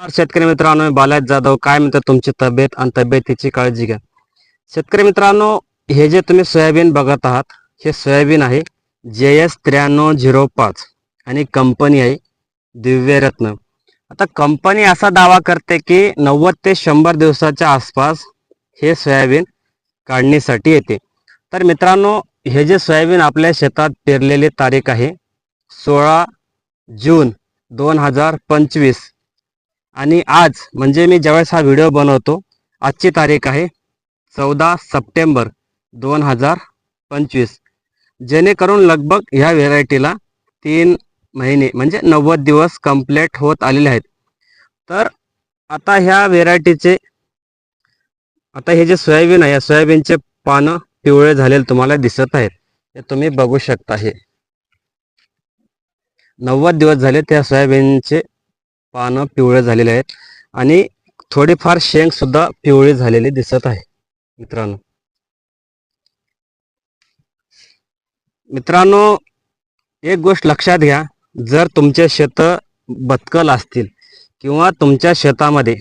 शेतकरी मित्रांनो बालाज जाधव. काय म्हणतात तुमची तब्येत आणि तब्येतीची काळजी घ्या. शेतकरी मित्रांनो हे जे तुम्ही सोयाबीन बघत आहात हे सोयाबीन आहे जे एस त्र्याण्णव झिरो पाच आणि कंपनी आहे दिव्यरत्न. आता कंपनी असा दावा करते की नव्वद ते शंभर दिवसाच्या आसपास हे सोयाबीन काढणीसाठी येते. तर मित्रांनो हे जे सोयाबीन आपल्या शेतात पेरलेली तारीख आहे सोळा जून दोन हजार पंचवीस. आणि आज म्हणजे मी ज्यावेळेस हा व्हिडिओ बनवतो आजची तारीख आहे चौदा सप्टेंबर दोन हजार पंचवीस. जेणेकरून लगभग ह्या व्हेरायटीला तीन महिने म्हणजे नव्वद दिवस कंप्लीट होत आलेले आहेत. तर आता ह्या व्हेरायटीचे आता हे जे सोयाबीन आहे या सोयाबीनचे पानं पिवळे झालेले तुम्हाला दिसत आहेत. हे तुम्ही बघू शकता हे. नव्वद दिवस झाले त्या सोयाबीनचे पानं पिवळे झालेले आहेत. आणि थोडीफार शेंग सुद्धा पिवळी झालेली दिसत आहे. मित्रांनो. मित्रांनो एक गोष्ट लक्षात घ्या. जर तुमचे शेत बदकल असतील किंवा तुमच्या शेतामध्ये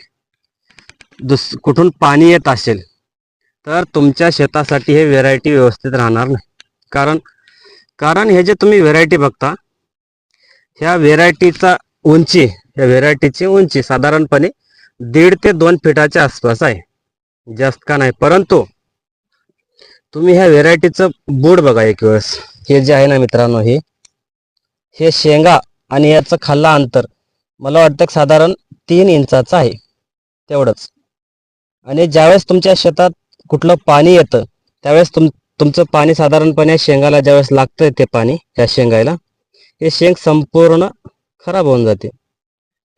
दुस कुठून पाणी येत असेल तर तुमच्या शेतासाठी हे व्हेरायटी व्यवस्थित राहणार नाही. कारण कारण हे जे तुम्ही व्हेरायटी बघता ह्या व्हेरायटीचा उंची या व्हेरायटीची उंची साधारणपणे दीड ते दोन फिटाच्या आसपास आहे. जास्त का नाही परंतु तुम्ही ह्या व्हेरायटीचं बूड बघा एक वेळेस. हे जे आहे ना मित्रांनो हे हे शेंगा आणि याचं खाल्ला अंतर मला वाटतं साधारण तीन इंचाचं आहे. तेवढंच. आणि ज्यावेळेस तुमच्या शेतात कुठलं पाणी येतं त्यावेळेस तुम तुमचं पाणी साधारणपणे शेंगाला ज्यावेळेस लागतं ते पाणी ह्या शेंगायला हे शेंग संपूर्ण खराब होऊन जाते.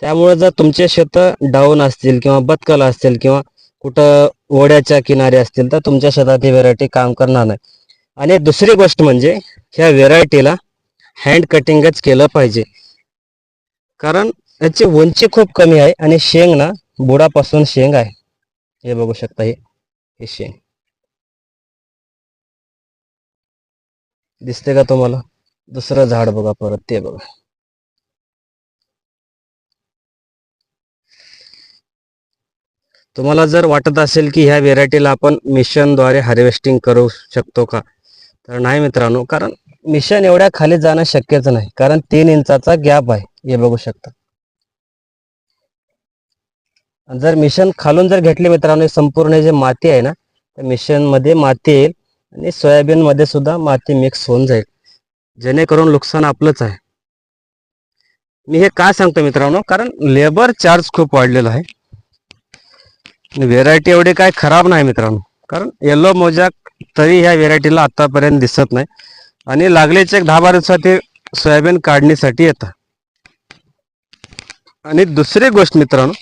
त्यामुळे जर तुमचे शेत डाऊन असतील किंवा बदकल असतील किंवा कुठं ओढ्याच्या किनारी असतील तर तुमच्या शेतात ही व्हेरायटी काम करणार नाही. आणि दुसरी गोष्ट म्हणजे ह्या व्हेरायटीला हँड कटिंगच केलं पाहिजे. कारण याची उंची खूप कमी आहे आणि शेंग ना बुडापासून शेंग आहे. हे बघू शकता हे हे शेंग. दिसते का तुम्हाला? दुसरं झाड बघा परत ते बघा. तुम्हाला जर वाटत असेल की ह्या व्हेरायटीला आपण मिशनद्वारे हार्वेस्टिंग करू शकतो का? तर नाही मित्रांनो कारण मिशन एवढ्या खाली जाणं शक्यच नाही. कारण तीन इंचाचा गॅप आहे. हे बघू शकता. जर मिशन खालून जर घेतले मित्रांनो हे संपूर्ण जे माती आहे ना त्या मिशनमध्ये माती येईल आणि सोयाबीन मध्ये सुद्धा माती मिक्स होऊन जाईल. जेणेकरून नुकसान आपलंच आहे. मी हे का सांगतो मित्रांनो? कारण लेबर चार्ज खूप वाढलेला आहे. व्हेरायटी एवढी काय खराब नाही मित्रांनो. कारण येलो मोजाक तरी ह्या व्हेरायटीला आतापर्यंत दिसत नाही. आणि लागलेच एक दहा बारा दिवसात सोयाबीन काढणीसाठी येतात आणि दुसरी गोष्ट मित्रांनो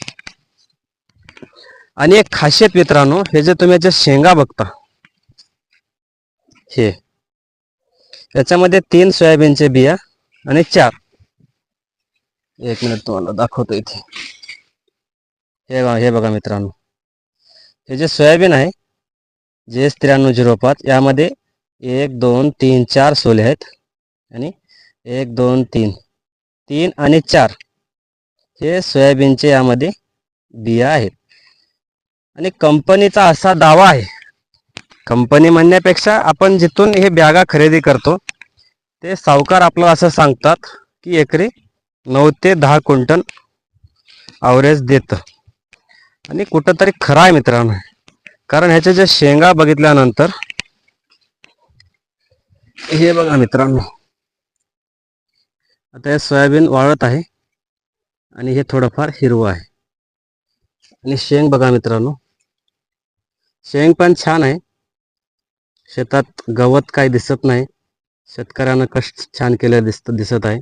आणि एक खासियत मित्रांनो हे जे तुम्ही याच्या शेंगा बघता हे याच्यामध्ये तीन सोयाबीनचे बिया आणि चार. एक मिनिट तुम्हाला दाखवतो इथे. हे बघा हे बघा मित्रांनो. हे जे सोयाबीन आहे जे एस त्र्याण्णव झिरो पाच यामध्ये एक दोन तीन चार सोले आहेत आणि एक दोन तीन. तीन आणि चार हे सोयाबीनचे यामध्ये बिया आहेत. आणि कंपनीचा असा दावा आहे कंपनी म्हणण्यापेक्षा आपण जिथून हे बॅगा खरेदी करतो ते सावकार आपल्याला असं सांगतात की एकरी नऊ ते दहा क्विंटल आवरेज देतं. आणि कुठंतरी खरा आहे मित्रांनो. कारण ह्याच्या ज्या शेंगा बघितल्यानंतर हे बघा मित्रांनो. आता हे सोयाबीन वाळत आहे आणि हे थोडंफार हिरवं आहे. आणि शेंग बघा मित्रांनो. शेंग पण छान आहे. शेतात गवत काही दिसत नाही. शेतकऱ्यांना कष्ट छान केलं दिसत दिसत आहे.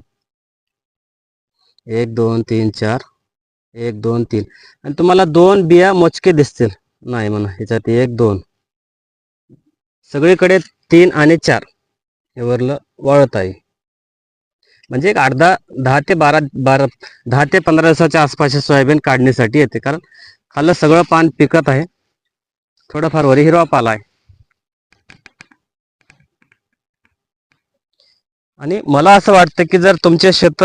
एक दोन तीन चार. एक दोन तीन. आणि तुम्हाला दोन बिया मोजके दिसतील. नाही म्हणा ह्याच्यात एक दोन. सगळीकडे तीन आणि चार. हे वरलं वळत आहे. म्हणजे एक अर्धा दहा ते बारा बारा दहा ते पंधरा दिवसाच्या आसपासचे सोयाबीन काढणीसाठी येते. कारण खाल्लं सगळं पान पिकत आहे. थोडंफार वरी हिरवा पाला आहे. आणि मला असं वाटतं की जर तुमचे शेत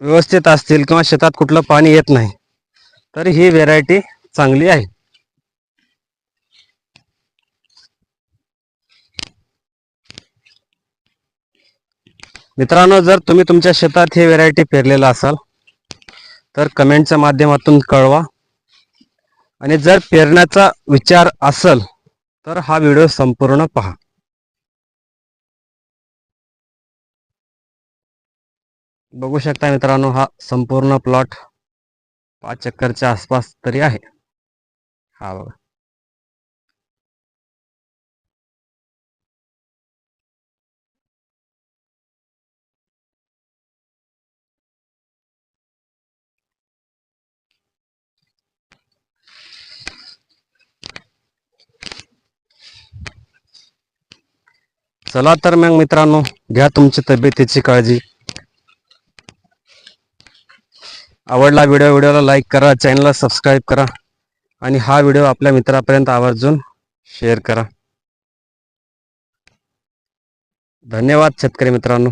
व्यवस्थित असतील किंवा शेतात कुठलं पाणी येत नाही तर ही व्हेरायटी चांगली आहे. मित्रांनो जर तुम्ही तुमच्या शेतात ही व्हेरायटी पेरलेला असाल तर कमेंटच्या माध्यमातून कळवा. आणि जर पेरण्याचा विचार असेल तर हा व्हिडिओ संपूर्ण पहा. बघू शकता मित्रांनो हा संपूर्ण प्लॉट पाच चक्करच्या आसपास तरी आहे. हा बघा. चला तर मग मित्रांनो घ्या तुमची तब्येतीची काळजी. आवडला व्हिडिओ व्हिडिओला लाईक करा चॅनलला सबस्क्राईब करा आणि हा व्हिडिओ आपल्या मित्रापर्यंत आवर्जून शेअर करा. धन्यवाद शेतकरी मित्रांनो.